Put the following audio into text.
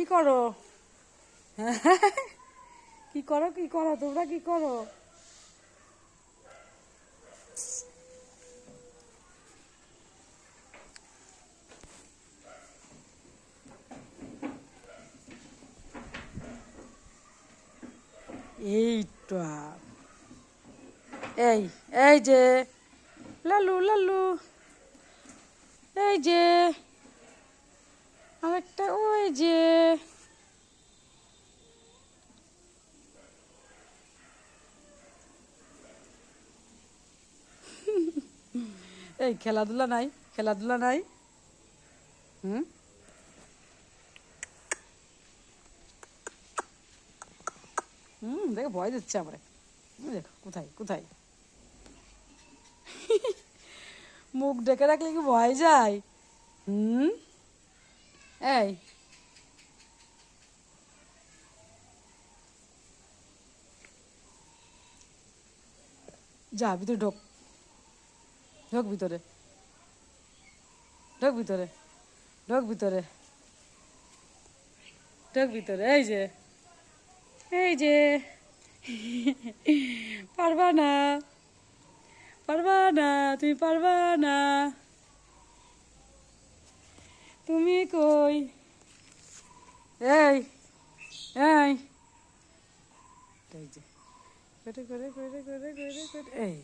কি করো? কি করো কি করো? তোমরা কি করো? এইটা। এই এই যে। লালু লালু। এই যে। এই খেলাধুলা নাই খেলাধুলা নাই। হুম? হুম, দেখো, ভয় দিচ্ছে আমার। দেখো, কোথায় কোথায়? মুখ ডেকে রাখলে কি ভয় যায়? হুম? এই। যা, ভিতরে ঢোক। ঢোক ভিতরে। ঢোক ভিতরে। ঢোক ভিতরে। ঢোক ভিতরে, এই যে। এই যে। পারবা না। পারবা না, তুমি পারবা না। তুমি কই? এই এই। যে। করে করে করে করে করে এই